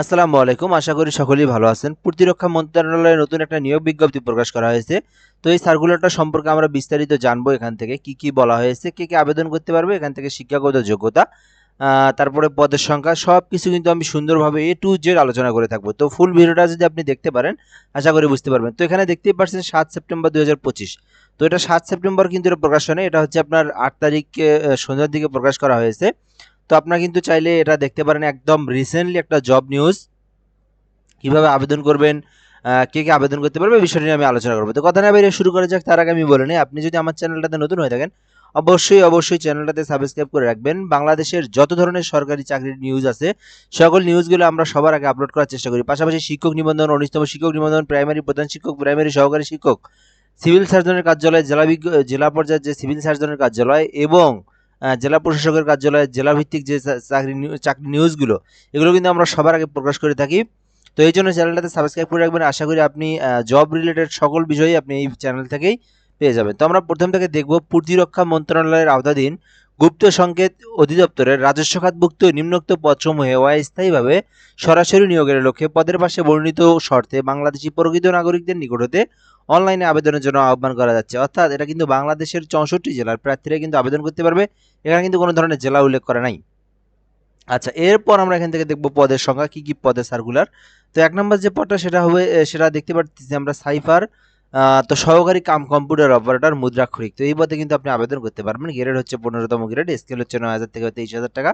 আসসালামু আলাইকুম। আশা করি সকলেই ভালো আছেন। প্রতিরক্ষা মন্ত্রণালয়ে নতুন একটা নিয়োগ বিজ্ঞপ্তি প্রকাশ করা হয়েছে। তো এই সার্কুলারটা সম্পর্কে আমরা বিস্তারিত জানব এখান থেকে, কি কি বলা হয়েছে, কে কে আবেদন করতে পারবে, এখান থেকে শিক্ষাগত যোগ্যতা তারপরে পদের সংখ্যা সব কিছু কিন্তু আমি সুন্দরভাবে এ টু জেড আলোচনা করে থাকব। তো ফুল ভিডিওটা যদি আপনি দেখতে পারেন, আশা করি বুঝতে পারবেন। তো এখানে দেখতেই পাচ্ছেন সাত সেপ্টেম্বর দু হাজার পঁচিশ। তো এটা সাত সেপ্টেম্বর কিন্তু এটা প্রকাশ হয় এটা হচ্ছে আপনার আট তারিখে সন্ধ্যার দিকে প্রকাশ করা হয়েছে। তো আপনারা কিন্তু চাইলে এটা দেখতে পারেন একদম রিসেন্টলি একটা জব নিউজ কীভাবে আবেদন করবেন কে কে আবেদন করতে পারবে বিষয়টি নিয়ে আমি আলোচনা করব। তো কথা না বেরিয়ে শুরু করা যাক, তার আগে আমি বলে নিই, আপনি যদি আমার চ্যানেলটাতে নতুন হয়ে থাকেন, অবশ্যই অবশ্যই চ্যানেলটাতে সাবস্ক্রাইব করে রাখবেন। বাংলাদেশের যত ধরনের সরকারি চাকরির নিউজ আছে, সকল নিউজগুলো আমরা সবার আগে আপলোড করার চেষ্টা করি। পাশাপাশি শিক্ষক নিবন্ধন উনিশতম শিক্ষক নিবন্ধন প্রাইমারি প্রধান শিক্ষক প্রাইমারি সহকারী শিক্ষক সিভিল সার্জনের কার্যালয়, জেলা জেলা পর্যায়ের যে সিভিল সার্জনের কার্যালয় এবং জেলা প্রশাসকের কার্যালয় জেলাভিত্তিক যে চাকরি চাকরি নিউজগুলো, এগুলো কিন্তু আমরা সবার আগে প্রকাশ করে থাকি। তো এই জন্য চ্যানেলটাতে সাবস্ক্রাইব করে রাখবেন। আশা করি আপনি জব রিলেটেড সকল বিষয়ই আপনি এই চ্যানেল থেকেই পেয়ে যাবেন। তো আমরা প্রথম থেকে দেখব প্রতিরক্ষা মন্ত্রণালয়ের আওতাধীন গুপ্ত সংকেত অধিদপ্তরের রাজস্ব খাতভুক্ত নিম্নোক্ত পদসমূহে অস্থায়ীভাবে সরাসরি নিয়োগের লক্ষ্যে পদের পাশে বর্ণিত শর্তে বাংলাদেশি প্রকৃত নাগরিকদের নিকট হতে অনলাইনে আবেদনের জন্য আহ্বান করা যাচ্ছে। অর্থাৎ এটা কিন্তু বাংলাদেশের চৌষট্টি জেলার প্রার্থীরা কিন্তু আবেদন করতে পারবে। এখানে কিন্তু কোনো ধরনের জেলা উল্লেখ করা নাই। আচ্ছা এরপর আমরা এখান থেকে দেখব পদের সংখ্যা, কি কি পদে সার্কুলার তো এক নম্বর যে পদটা, সেটা হবে সেটা দেখতে পাচ্ছি আমরা সাইফার তো সহকারী কাম কম্পিউটার অপারেটর মুদ্রাক্ষরিক তো এই পদে কিন্তু আপনি আবেদন করতে পারবেন। গ্রেড হচ্ছে পনেরোতম গ্রেড স্কেল হচ্ছে নয় হাজার থেকে তেইশ হাজার টাকা।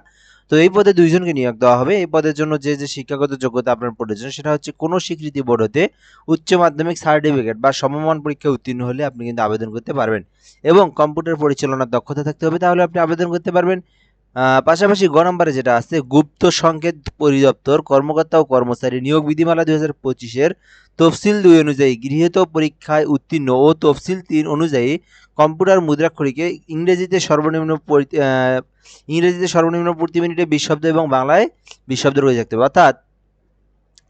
তো এই পদে দুইজনকে নিয়োগ দেওয়া হবে। এই পদের জন্য যে যে শিক্ষাগত যোগ্যতা আপনার প্রয়োজন সেটা হচ্ছে কোনো স্বীকৃতি বোর্ড হতে উচ্চ মাধ্যমিক সার্টিফিকেট বা সমমান পরীক্ষায় উত্তীর্ণ হলে আপনি কিন্তু আবেদন করতে পারবেন। এবং কম্পিউটার পরিচালনার দক্ষতা থাকতে হবে, তাহলে আপনি আবেদন করতে পারবেন। পাশাপাশি গ নম্বরে যেটা আছে, গুপ্ত সংকেত পরিদপ্তর, কর্মকর্তা ও কর্মচারী নিয়োগ বিধিমালা দুই হাজার পঁচিশের তফসিল দুই অনুযায়ী গৃহীত পরীক্ষায় উত্তীর্ণ ও তফসিল তিন অনুযায়ী কম্পিউটার মুদ্রাক্ষরীকে ইংরেজিতে সর্বনিম্ন ইংরেজিতে সর্বনিম্ন প্রতি মিনিটে বিশ শব্দ এবং বাংলায় বিশ শব্দ রয়ে থাকতে হবে অর্থাৎ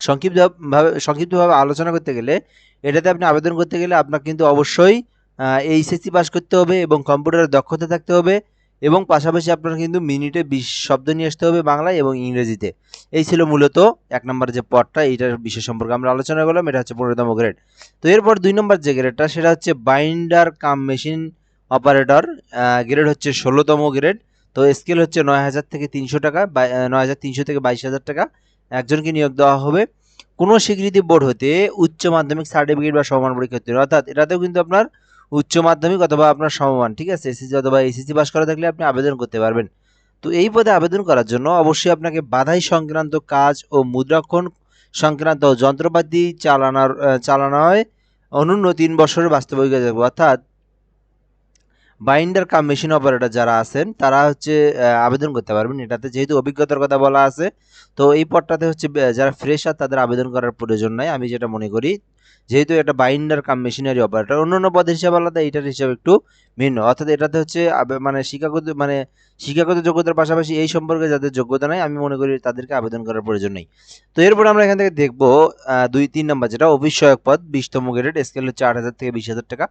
সংক্ষিপ্তভাবে সংক্ষিপ্তভাবে আলোচনা করতে গেলে, এটাতে আপনি আবেদন করতে গেলে আপনার কিন্তু অবশ্যই এইচএসসি পাস করতে হবে এবং কম্পিউটারের দক্ষতা থাকতে হবে। এবং পাশাপাশি আপনার কিন্তু মিনিটে বিশ শব্দ নিয়ে আসতে হবে বাংলায় এবং ইংরেজিতে। এই ছিল মূলত এক নম্বর যে পদটা, এইটার বিষয় সম্পর্কে আমরা আলোচনা করলাম, এটা হচ্ছে পনেরোতম গ্রেড তো এরপর দুই নম্বর যে গ্রেডটা সেটা হচ্ছে binder cum machine operator grade হচ্ছে ষোলোতম গ্রেড তো স্কেল হচ্ছে নয় হাজার থেকে তিনশো টাকা নয় হাজার তিনশো থেকে বাইশ হাজার টাকা একজনকে নিয়োগ দেওয়া হবে। কোনো স্বীকৃতি বোর্ড হতে উচ্চ মাধ্যমিক সার্টিফিকেট বা সমান পরীক্ষা অর্থাৎ এটাতেও কিন্তু আপনার উচ্চ মাধ্যমিক অথবা আপনার সমমান, ঠিক আছে? এসএসসি অথবা এসএসসি পাস করা থাকলে আপনি আবেদন করতে পারবেন। তো এই পদে আবেদন করার জন্য অবশ্যই আপনাকে বাধাই সংক্রান্ত কাজ ও মুদ্রাক্ষণ সংক্রান্ত যন্ত্রপাতি চালানোর চালানোয় অনূন্য তিন বছরের বাস্তব থাকবে অর্থাৎ বাইন্ডার কাম মেশিন অপারেটর যারা আছেন, তারা হচ্ছে আবেদন করতে পারবেন। এটাতে যেহেতু অভিজ্ঞতার কথা বলা আছে, তো এই পদটাতে হচ্ছে যারা ফ্রেশার তাদের আবেদন করার প্রয়োজন নাই। আমি যেটা মনে করি যেহেতু এটা বাইন্ডার কাম মেশিনারি অপারেটর অন্যান্য পদের হিসাবে আলাদা এটার হিসাবে একটু ভিন্ন। অর্থাৎ এটাতে হচ্ছে মানে শিক্ষাগত মানে শিক্ষাগত যোগ্যতার পাশাপাশি এই সম্পর্কে যাদের যোগ্যতা নাই, আমি মনে করি তাদেরকে আবেদন করার প্রয়োজন নেই। তো এরপর আমরা এখান থেকে দেখব দুই, তিন নম্বর যেটা, অভিষয়ক পদ, বিশতম গ্রেড স্কেল হচ্ছে আট হাজার থেকে বিশ হাজার টাকা।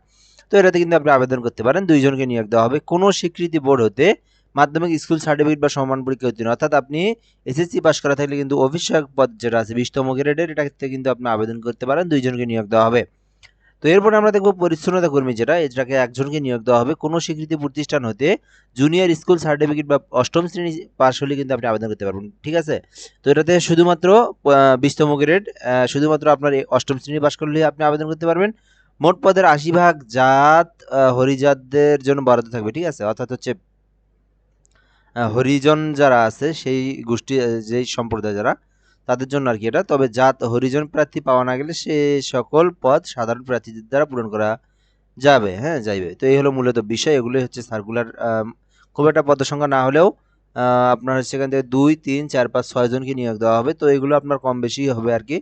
তো এটাতে কিন্তু আপনি আবেদন করতে পারেন, দুইজনকে নিয়োগ দেওয়া হবে। কোনো স্বীকৃতি বোর্ড হতে মাধ্যমিক স্কুল সার্টিফিকেট বা সমান পরীক্ষা উত্তীর্ণ। অর্থাৎ আপনি এসএসসি পাস করা থাকলে কিন্তু অভিষেক পদ যেটা আছে, বিশতম গ্রেডের এটাতে কিন্তু আপনি আবেদন করতে পারেন, দুইজনকে নিয়োগ দেওয়া হবে। তো এরপর আমরা দেখব পরিচ্ছন্নতা কর্মী যেটা, এটাকে একজনকে নিয়োগ দেওয়া হবে। কোনো স্বীকৃতি প্রতিষ্ঠান হতে জুনিয়র স্কুল সার্টিফিকেট বা অষ্টম শ্রেণি পাশ হলে কিন্তু আপনি আবেদন করতে পারবেন, ঠিক আছে? তো এটাতে শুধুমাত্র বিশতম গ্রেড শুধুমাত্র আপনার অষ্টম শ্রেণি পাশ করলে আপনি আবেদন করতে পারবেন। মোট পদের আশি ভাগ জাত হরিজাতদের জন্য বরাদ্দ থাকবে, ঠিক আছে? অর্থাৎ হচ্ছে হরিজন যারা আছে, সেই গোষ্ঠী যেই সম্প্রদায় যারা, তাদের জন্য আর কি এটা। তবে জাত হরিজন প্রার্থী পাওয়া না গেলে সে সকল পদ সাধারণ প্রার্থীদের দ্বারা পূরণ করা যাবে। হ্যাঁ যাইবে। তো এই হলো মূলত বিষয়। এগুলো হচ্ছে সার্কুলার খুব একটা পদ সংখ্যা না হলেও আপনার সেখান থেকে দুই, তিন, চার, পাঁচ, ছয় জনকে নিয়োগ দেওয়া হবে। তো এগুলো আপনার কম বেশি হবে আর কি।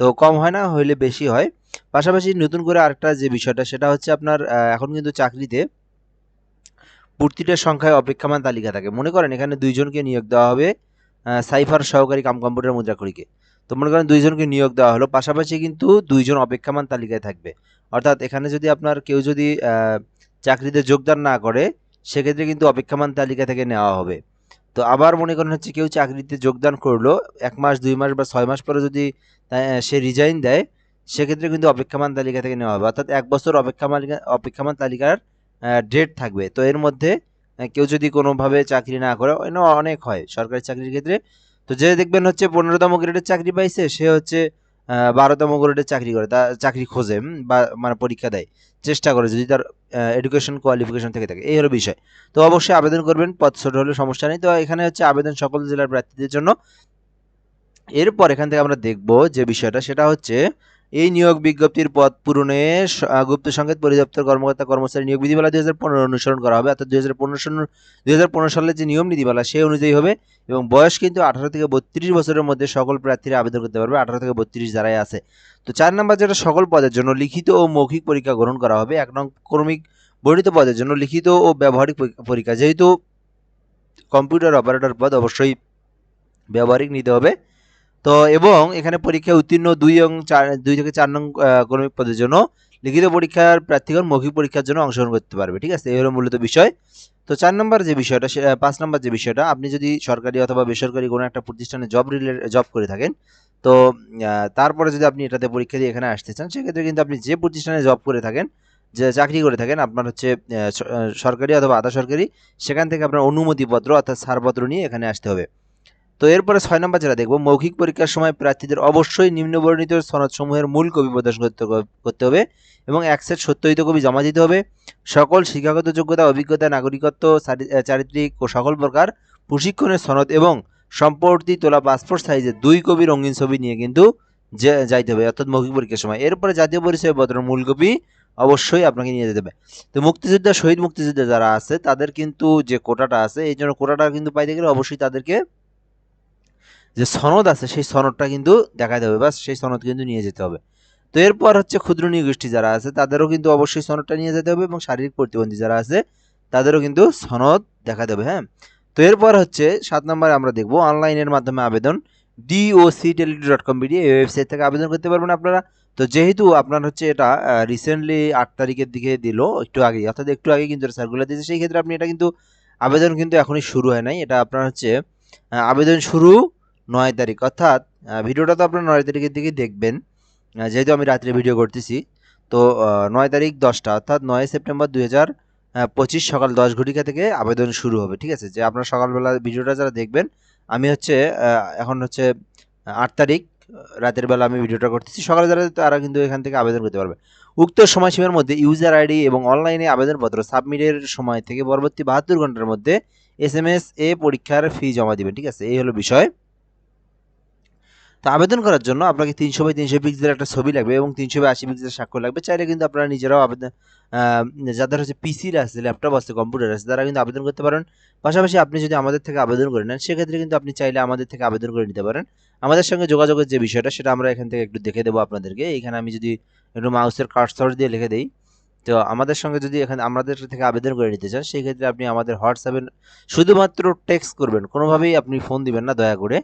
তো কম হয় না, হইলে বেশি হয়। পাশাপাশি নতুন করে আরেকটা যে বিষয়টা, সেটা হচ্ছে আপনার এখন কিন্তু চাকরিতে প্রতিটা সংখ্যায় অপেক্ষমান তালিকা থাকে। মনে করেন এখানে দুইজনকে নিয়োগ দেওয়া হবে সাইফার সহকারী কাম কম্পিউটার মুদ্রাকরীকে তো মনে করেন দুইজনকে নিয়োগ দেওয়া হলো, পাশাপাশি কিন্তু দুইজন অপেক্ষমান তালিকায় থাকবে। অর্থাৎ এখানে যদি আপনার কেউ যদি চাকরিতে যোগদান না করে, সেক্ষেত্রে কিন্তু অপেক্ষমান তালিকা থেকে নেওয়া হবে। তো আবার মনে করেন হচ্ছে কেউ চাকরিতে যোগদান করল, এক মাস, দুই মাস বা ছয় মাস পরে যদি সে রিজাইন দেয়, সেক্ষেত্রে কিন্তু অপেক্ষামান তালিকা থেকে নেওয়া হবে। অর্থাৎ এক বছর অপেক্ষামান অপেক্ষামান তালিকার ডেট থাকবে। তো এর মধ্যে কেউ যদি কোনোভাবে চাকরি না করে অনেক হয় সরকারি চাকরির ক্ষেত্রে। তো যে দেখবেন হচ্ছে পনেরোতম গ্রেডের চাকরি পাইছে, সে হচ্ছে বারোতম গ্রেডের চাকরি করে, তা চাকরি খোঁজে বা মানে পরীক্ষা দেয়, চেষ্টা করে যদি তার এডুকেশন কোয়ালিফিকেশন থেকে থাকে। এই হলো বিষয়। তো অবশ্যই আবেদন করবেন, পথ ছোট হলে সমস্যা নেই। তো এখানে হচ্ছে আবেদন সকল জেলার প্রার্থীদের জন্য। এরপর এখান থেকে আমরা দেখব যে বিষয়টা, সেটা হচ্ছে এই নিয়োগ বিজ্ঞপ্তির পদ পূরণে গুপ্ত সংকেত পরিদপ্তর কর্মকর্তা কর্মচারী নিয়োগ বিধিমালা দুই হাজার পনেরো অনুসরণ করা হবে। অর্থাৎ দুই হাজার পনেরো সালের যে নিয়ম নীতিমালা, সেই অনুযায়ী হবে এবং বয়স কিন্তু আঠারো থেকে বত্রিশ বছরের মধ্যে সকল প্রার্থীরা আবেদন করতে পারবে, আঠারো থেকে বত্রিশ যারাই আছে। তো চার নম্বর যেটা সকল পদের জন্য লিখিত ও মৌখিক পরীক্ষা গ্রহণ করা হবে। এক নং ক্রমিক বর্ণিত পদের জন্য লিখিত ও ব্যবহারিক পরী- পরীক্ষা, যেহেতু কম্পিউটার অপারেটর পদ অবশ্যই ব্যবহারিক নিতে হবে। তো এবং এখানে পরীক্ষায় উত্তীর্ণ দুই এবং চার দুই থেকে চার নং আহ, ক্রমিক পদের জন্য লিখিত পরীক্ষার প্রার্থীগণ মৌখিক পরীক্ষার জন্য অংশগ্রহণ করতে পারবে ঠিক আছে? এই হলো মূলত বিষয়। তো চার নম্বর যে বিষয়টা পাঁচ নম্বর যে বিষয়টা আপনি যদি সরকারি অথবা বেসরকারি কোনো একটা প্রতিষ্ঠানে জব রিলেটেড জব করে থাকেন তো তারপরে যদি আপনি এটাতে পরীক্ষা দিয়ে এখানে আসতে চান সেক্ষেত্রে কিন্তু আপনি যে প্রতিষ্ঠানে জব করে থাকেন যে চাকরি করে থাকেন আপনার হচ্ছে সরকারি অথবা আধা সরকারি সেখান থেকে আপনার অনুমতিপত্র অর্থাৎ ছাড়পত্র নিয়ে এখানে আসতে হবে। তো এরপরে ছয় নম্বর যেটা দেখব, মৌখিক পরীক্ষার সময় প্রার্থীদের অবশ্যই নিম্নবর্ণিত সনদসমূহের মূল কবি প্রদর্শন করতে হবে এবং এক সেট সত্যহিত কবি জমা দিতে হবে। সকল শিক্ষাগত যোগ্যতা, অভিজ্ঞতা, নাগরিকত্ব, চারি- চারিত্রিক ও সকল প্রকার প্রশিক্ষণের সনদ এবং সম্পর্তি তোলা পাসপোর্ট সাইজের দুই কবি রঙিন ছবি নিয়ে কিন্তু যাইতে হবে অর্থাৎ মৌখিক পরীক্ষার সময়। এরপরে জাতীয় পরিচয় পত্রের মূল কপি অবশ্যই আপনাকে নিয়ে যেতে হবে। তো মুক্তিযোদ্ধা, শহীদ মুক্তিযোদ্ধা যারা আছে তাদের কিন্তু যে কোটাটা আছে, এই জন্য কোটাটা কিন্তু পাইতে গেলে অবশ্যই তাদেরকে যে সনদ আছে, সেই সনদটা কিন্তু দেখাতে হবে বা সেই সনদ কিন্তু নিয়ে যেতে হবে। তো এরপর হচ্ছে ক্ষুদ্র নিগোষ্ঠী যারা আছে, তাদেরও কিন্তু অবশ্যই সনদটা নিয়ে যেতে হবে এবং শারীরিক প্রতিবন্ধী যারা আছে, তাদেরও কিন্তু সনদ দেখাতে হবে হ্যাঁ? তো এরপর হচ্ছে সাত নম্বরে আমরা দেখব অনলাইনের মাধ্যমে আবেদন। ডিওসি টেলিটি ডট কম বিডি এই ওয়েবসাইট থেকে আবেদন করতে পারবেন আপনারা। তো যেহেতু আপনার হচ্ছে এটা রিসেন্টলি আট তারিখের দিকে দিল, একটু আগে অর্থাৎ একটু আগে কিন্তু সার্কুলার দিয়েছে, সেই ক্ষেত্রে আপনি এটা কিন্তু আবেদন কিন্তু এখনই শুরু হয় নাই। এটা আপনার হচ্ছে আবেদন শুরু নয় তারিখ, অর্থাৎ ভিডিওটা তো আপনার নয় তারিখের দিকে দেখবেন। যেহেতু আমি রাত্রে ভিডিও করতেছি, তো নয় তারিখ দশটা, অর্থাৎ নয় সেপ্টেম্বর দুই পঁচিশ সকাল দশ ঘটিকা থেকে আবেদন শুরু হবে, ঠিক আছে? যে আপনার সকালবেলা ভিডিওটা যারা দেখবেন, আমি হচ্ছে এখন হচ্ছে আট তারিখ, রাতের বেলা আমি ভিডিওটা করতেছি। সকালে যারা তারা কিন্তু এখান থেকে আবেদন করতে পারবে। উক্ত সময়সীমার মধ্যে ইউজার আইডি এবং অনলাইনে আবেদনপত্র সাবমিটের সময় থেকে পরবর্তী বাহাত্তর ঘণ্টার মধ্যে এস এম এস এ পরীক্ষার ফি জমা দিবেন, ঠিক আছে? এই হলো বিষয়। তো আবেদন করার জন্য আপনাকে তিনশো বাই তিনশো পিক্সেলের একটা ছবি লাগবে এবং তিনশো বাই আশি পিক্সেলের স্বাক্ষর লাগবে। চাইলে কিন্তু আপনারা নিজেরাও আবেদন যাদের হচ্ছে পিসি আছে ল্যাপটপ আছে কম্পিউটার আছে, তারা কিন্তু আবেদন করতে পারেন। পাশাপাশি আপনি যদি আমাদের থেকে আবেদন করে নেন, সেক্ষেত্রে কিন্তু আপনি চাইলে আমাদের থেকে আবেদন করে নিতে পারেন। আমাদের সঙ্গে যোগাযোগের যে বিষয়টা, সেটা আমরা এখান থেকে একটু দেখে দেবো আপনাদেরকে। এখানে আমি যদি একটু মাউসের কার্সর দিয়ে লিখে দিই, তো আমাদের সঙ্গে যদি এখানে, আমাদের থেকে আবেদন করে নিতে চান, সেক্ষেত্রে আপনি আমাদের হোয়াটসঅ্যাপে শুধুমাত্র টেক্সট করবেন। কোনোভাবেই আপনি ফোন দিবেন না, দয়া করে।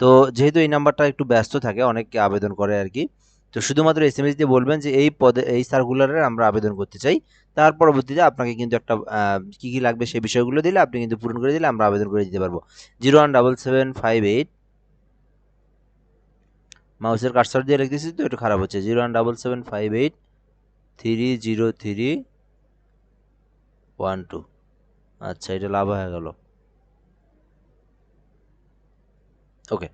তো যেহেতু এই নাম্বারটা একটু ব্যস্ত থাকে অনেকে আবেদন করে আর কি তো শুধুমাত্র এস এম এস দিয়ে বলবেন যে, এই পদে, এই সার্কুলারের আমরা আবেদন করতে চাই। তার পরবর্তীতে আপনাকে কিন্তু একটা কী, কি লাগবে সেই বিষয়গুলো দিলে আপনি কিন্তু পূরণ করে দিলে আমরা আবেদন করে দিতে পারব। Zero one double seven five eight মাউসের কাটসার দিয়ে লিখতেছি তো, একটু খারাপ হচ্ছে। Zero one double seven five eight three zero three one two আচ্ছা এটা লাভ হয়ে গেল। Okay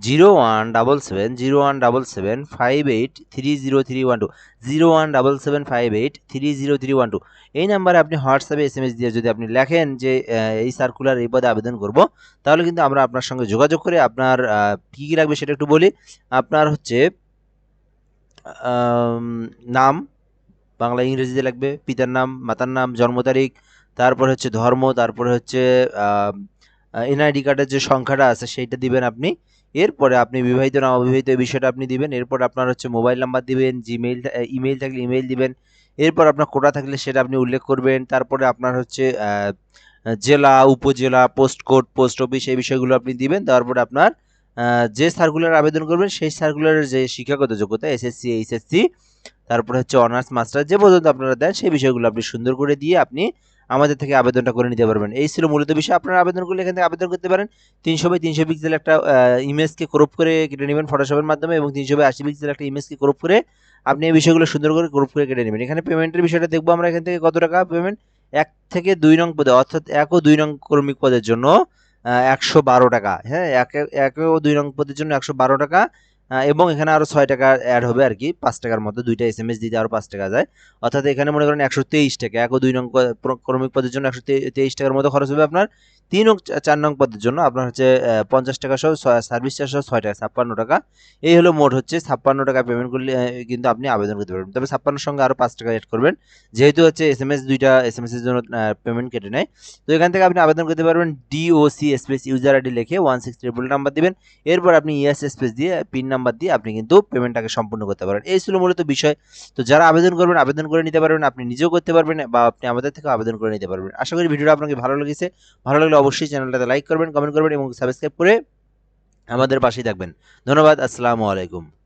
zero one double seven zero one double seven five eight three zero three one two zero one double seven five eight three zero three one two এই নাম্বারে আপনি হোয়াটসঅ্যাপে S M S দিয়ে যদি আপনি লেখেন যে এই সার্কুলার এই পদে আবেদন করব, তাহলে কিন্তু আমরা আপনার সঙ্গে যোগাযোগ করে আপনার কী কী লাগবে সেটা একটু বলি। আপনার হচ্ছে নাম, বাংলা, ইংরেজিতে লাগবে, পিতার নাম, মাতার নাম, জন্ম তারিখ, তারপর হচ্ছে ধর্ম, তারপরে হচ্ছে এনআইডি কার্ডের যে সংখ্যাটা আছে সেইটা দিবেন আপনি। এরপরে আপনি বিবাহিত না অবিবাহিত এই বিষয়টা আপনি দিবেন। এরপর আপনার হচ্ছে মোবাইল নাম্বার দিবেন, জিমেইল ইমেইল থাকলে ইমেইল দিবেন। এরপর আপনার কোটা থাকলে সেটা আপনি উল্লেখ করবেন। তারপরে আপনার হচ্ছে জেলা, উপজেলা, পোস্ট কোড, পোস্ট অফিস এই বিষয়গুলো আপনি দিবেন। তারপরে আপনার যে সার্কুলার আবেদন করবেন সেই সার্কুলারের যে শিক্ষাগত যোগ্যতা এসএসসি এইচএসসি তারপরে হচ্ছে অনার্স মাস্টার যে পর্যন্ত আপনারা দেন সেই বিষয়গুলো আপনি সুন্দর করে দিয়ে আপনি আমাদের থেকে আবেদনটা করে নিতে পারবেন। এই ছিল মূলত বিষয়। আপনারা আবেদন করলে এখান থেকে আবেদন করতে পারেন। তিনশো বাই তিনশো পিক্সেল একটা ইমেজকে ক্রপ করে কেটে নেবেন ফটোশপের মাধ্যমে এবং তিনশো বাই আশি পিক্সেল একটা ইমেজকে ক্রপ করে আপনি এই বিষয়গুলো সুন্দর করে ক্রপ করে কেটে নেবেন। এখানে পেমেন্টের বিষয়টা দেখব আমরা এখান থেকে কত টাকা পেমেন্ট এক থেকে দুই নং পদে, অর্থাৎ এক ও দুই নং কর্মিক পদের জন্য একশো বারো টাকা। হ্যাঁ এক এক ও দুই নং পদের জন্য একশো বারো টাকা। এবং এখানে আরও ছয় টাকা অ্যাড হবে আর কি, পাঁচ টাকার মতো দুইটা এস এম এস দিতে আরও পাঁচ টাকা যায়। অর্থাৎ এখানে মনে করেন একশো তেইশ টাকা। এক ও দুই নং ক্রমিক পদের জন্য একশো তেইশ টাকার মতো খরচ হবে আপনার। তিন ও চার নং পদের জন্য আপনার হচ্ছে পঞ্চাশ টাকা সহ সার্ভিস চার্জ সহ ছয় টাকা, ছাপ্পান্ন টাকা। এই হলো মোট হচ্ছে ছাপ্পান্ন টাকা পেমেন্ট করলে কিন্তু আপনি আবেদন করতে পারবেন। তবে ছাপ্পান্নর সঙ্গে আরও পাঁচ টাকা অ্যাড করবেন। যেহেতু হচ্ছে এস এম এস দুইটা এস এম এস এর জন্য পেমেন্ট কেটে নেয়। তো এখান থেকে আপনি আবেদন করতে পারবেন ডিওসি স্পেস ইউজার আইডি লিখে ওয়ান সিক্স ট্রিপল নাম্বার দিবেন। এরপর আপনি ইএস স্পেস দিয়ে পিন নাম্বার দিয়ে আপনি কিন্তু পেমেন্টটাকে সম্পূর্ণ করতে পারেন এই ছিল মূলত বিষয়। তো যারা আবেদন করবেন, আবেদন করে নিতে পারবেন, আপনি নিজেও করতে পারবেন বা আপনি আমাদের থেকে আবেদন করে নিতে পারবেন। আশা করি ভিডিওটা আপনাকে ভালো লেগেছে। ভালো লাগলে অবশ্যই চ্যানেলটাতে লাইক করবেন কমেন্ট করবেন এবং সাবস্ক্রাইব করে আমাদের পাশেই থাকবেন। ধন্যবাদ, আসসালামু আলাইকুম।